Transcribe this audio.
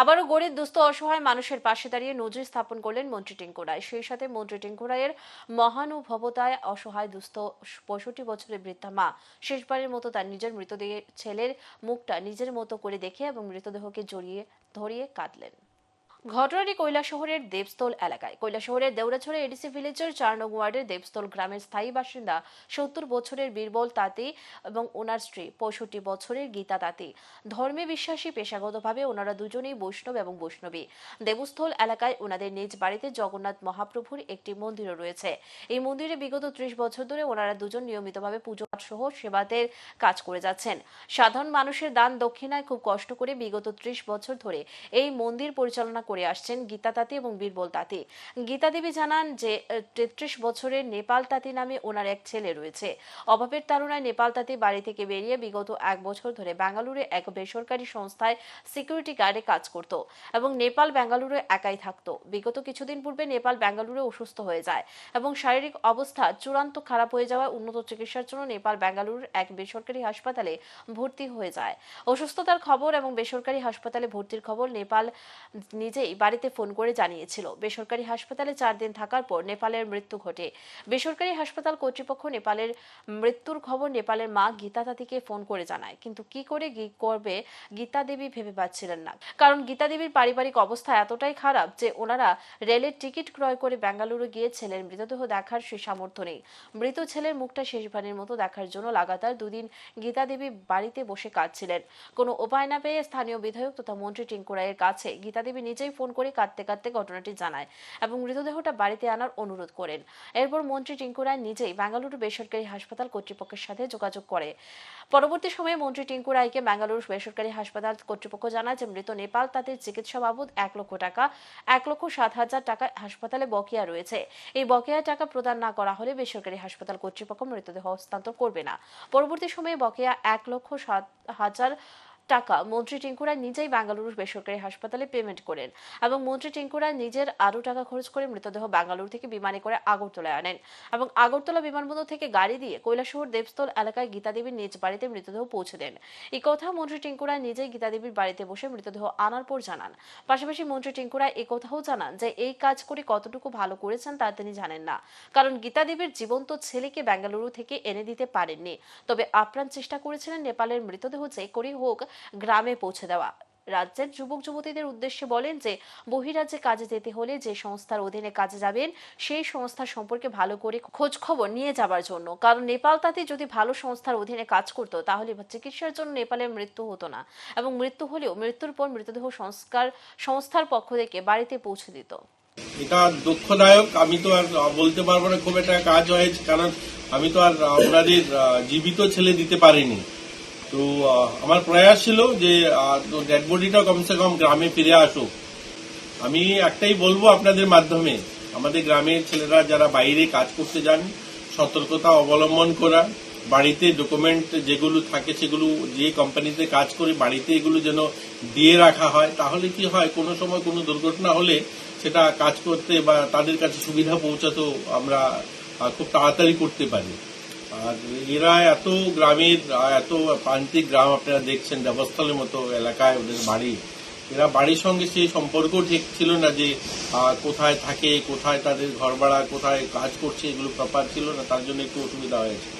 আবারও গরিব দুস্থ অসহায় মানুষের পাশে দাঁড়িয়ে নজির স্থাপন করলেন মন্ত্রী টিঙ্কুরায় সেই সাথে মন্ত্রী টিঙ্কুরায়ের মহানুভবতায় অসহায় দুস্থ পঁয়ষট্টি বছরের বৃদ্ধা মা শেষবারের মতো তার নিজের মৃতদেহের ছেলের মুখটা নিজের মতো করে দেখে এবং মৃতদেহকে জড়িয়ে ধরিয়ে কাঁদলেন। ঘটনাটি কৈলাসহরের দেবস্থল এলাকায়। কৈলাসহরের দেউরাছড়া এডিসি ভিলেজের চার নং ওয়ার্ডের দেবস্থল গ্রামের স্থায়ী বাসিন্দা সত্তর বছরের বীরবল তাঁতি এবং ওনার স্ত্রী পঁয়ষট্টি বছরের গীতা তাঁতি। ধর্মে বিশ্বাসী, পেশাগতভাবে ওনারা দুজনেই বৈষ্ণব এবং বৈষ্ণবী। দেবস্থল এলাকায় ওনাদের নিজ বাড়িতে জগন্নাথ মহাপ্রভুর একটি মন্দিরও রয়েছে। এই মন্দিরে বিগত ত্রিশ বছর ধরে ওনারা দুজন নিয়মিতভাবে পুজো সহ সেবাতের কাজ করে যাচ্ছেন। সাধারণ মানুষের দান দক্ষিণায় খুব কষ্ট করে বিগত ত্রিশ বছর ধরে এই মন্দির পরিচালনা করে আসছেন গীতা তাঁতি এবং বীরবল তাঁতি। গীতা দেবী জানান যে তেত্রিশ বছরের নেপাল তাঁতি নামে ওনার এক ছেলে রয়েছে। অভাবের তাড়নায় নেপাল তাঁতি বাড়ি থেকে বেরিয়ে বিগত এক বছর ধরে বেঙ্গালুরু এক বেসরকারি সংস্থায় সিকিউরিটি গার্ডে কাজ করত এবং নেপাল বেঙ্গালুরু একাই থাকতো। বিগত কিছুদিন পূর্বে নেপাল বেঙ্গালুরু অসুস্থ হয়ে যায় এবং শারীরিক অবস্থা চূড়ান্ত খারাপ হয়ে যাওয়ায় উন্নত চিকিৎসার জন্য নেপাল বেঙ্গালুরুর এক বেসরকারি হাসপাতালে ভর্তি হয়ে যায়। অসুস্থতার খবর এবং বেসরকারি হাসপাতালে ভর্তির খবর নেপাল নিজেই বাড়িতে ফোন করে জানিয়েছিল। বেসরকারি হাসপাতালে চার দিন থাকার পর নেপালের মৃত্যু ঘটে। বেসরকারি হাসপাতাল কর্তৃপক্ষ নেপালের মৃত্যুর খবর নেপালের মা গীতা তাঁতিকে ফোন করে জানায়। কিন্তু কি করে করবে গীতা দেবী ভেবে পাচ্ছিলেন না। কারণ গীতা দেবীর পারিবারিক অবস্থা এতটাই খারাপ যে ওনারা রেলের টিকিট ক্রয় করে বেঙ্গালুরু গিয়ে ছেলের মৃতদেহ দেখার সে সামর্থ্য নেই। মৃত ছেলের মুখটা শেষবারের মতো দেখার জন্য লাগাতার দুদিন গীতা দেবী বাড়িতে বসে কাঁদছিলেন। কোনো উপায় না পেয়ে স্থানীয় বিধায়ক তথা মন্ত্রী টিঙ্কু রায়ের কাছে গীতা দেবী নিজেই ফোন করে কাঁদতে কাঁদতে ঘটনাটি জানায় এবং মৃতদেহটা বাড়িতে আনার অনুরোধ করেন। এরপর মন্ত্রী টিঙ্কু রায় নিজেই বেঙ্গালুরু বেসরকারি হাসপাতাল কর্তৃপক্ষের সাথে যোগাযোগ করে। পরবর্তী সময়ে মন্ত্রী টিঙ্কু রায়কে বেঙ্গালুরু বেসরকারি হাসপাতাল কর্তৃপক্ষ জানায় যে, মৃত নেপাল তাদের চিকিৎসা বাবদ এক লক্ষ টাকা, এক লক্ষ সাত হাজার টাকা হাসপাতালে বকেয়া রয়েছে। এই বকেয়া টাকা প্রদান না করা হলে বেসরকারি হাসপাতাল কর্তৃপক্ষ মৃতদেহ হস্তান্তর করবে না। পরবর্তী সময়ে বকেয়া এক লক্ষ সাত হাজার টাকা মন্ত্রী টিঙ্কুরা নিজেই বেঙ্গালুরু বেসরকারি হাসপাতালে পেমেন্ট করেন এবং মন্ত্রী টিঙ্কুরা নিজের আরও টাকা খরচ করে মৃতদেহ বেঙ্গালুরু থেকে বিমানে করে আগরতলায় আনেন এবং আগরতলা বিমানবন্দর থেকে গাড়ি দিয়ে কৈলাসহর দেবস্থল এলাকায় গীতা দেবীর নিজ বাড়িতে মৃতদেহ পৌঁছে দেন। এই কথা মন্ত্রী টিঙ্কুরা নিজেই গীতা দেবীর বাড়িতে বসে মৃতদেহ আনার পর জানান। পাশাপাশি মন্ত্রী টিঙ্কুরা এই কথাও জানান যে, এই কাজ করে কতটুকু ভালো করেছেন তা তিনি জানেন না। কারণ গীতা দেবীর জীবন্ত ছেলেকে বেঙ্গালুরু থেকে এনে দিতে পারেননি। তবে আপ্রাণ চেষ্টা করেছিলেন নেপালের মৃতদেহ যে করে হোক গ্রামে পৌঁছে দেওয়া। রাজ্যের যুবক যুবতীদের উদ্দেশ্যে বলেন যে, বহিরাজ্যে কাজে যেতে হলে যে সংস্থার অধীনে কাজে যাবেন, সেই সংস্থা সম্পর্কে ভালো করে খোঁজ খবর নিয়ে যাবার জন্য। কারণ নেপাল তাতে যদি ভালো সংস্থার অধীনে কাজ করতো, তাহলে চিকিৎসার জন্য নেপালের মৃত্যু হতো না এবং মৃত্যু হলেও মৃত্যুর পর মৃতদেহ সংস্কার, সংস্থার পক্ষ থেকে বাড়িতে পৌঁছে দিত। এটা দুঃখদায়ক। আমি তো আর বলতে পারব না খুব একটা কাজ হয়েছে, কারণ আমি তো আর ওনাদের জীবিত ছেলে দিতে পারিনি। তো আমার প্রয়াস ছিল যে ডেড বডিটা কমসে কম গ্রামে ফিরে আসুক। আমি একটাই বলব আপনাদের মাধ্যমে, আমাদের গ্রামের ছেলেরা যারা বাইরে কাজ করতে যান, সতর্কতা অবলম্বন করা, বাড়িতে ডকুমেন্ট যেগুলো থাকে সেগুলো যে কোম্পানিতে কাজ করে বাড়িতে এগুলো যেন দিয়ে রাখা হয়, তাহলে কি হয়, কোনো সময় কোনো দুর্ঘটনা হলে সেটা কাজ করতে বা তাদের কাছে সুবিধা পৌঁছাতেও আমরা খুব তাড়াতাড়ি করতে পারি। আর এরা এত গ্রামের, এত প্রান্তিক গ্রাম আপনারা দেখছেন, দেবস্থলের মতো এলাকায় ওদের বাড়ি। এরা বাড়ির সঙ্গে সেই সম্পর্ক ঠিক ছিল না যে কোথায় থাকে, কোথায় তাদের ঘর ভাড়া কোথায় কাজ করছে, এগুলো প্রপার ছিল না, তার জন্য একটু অসুবিধা হয়েছে।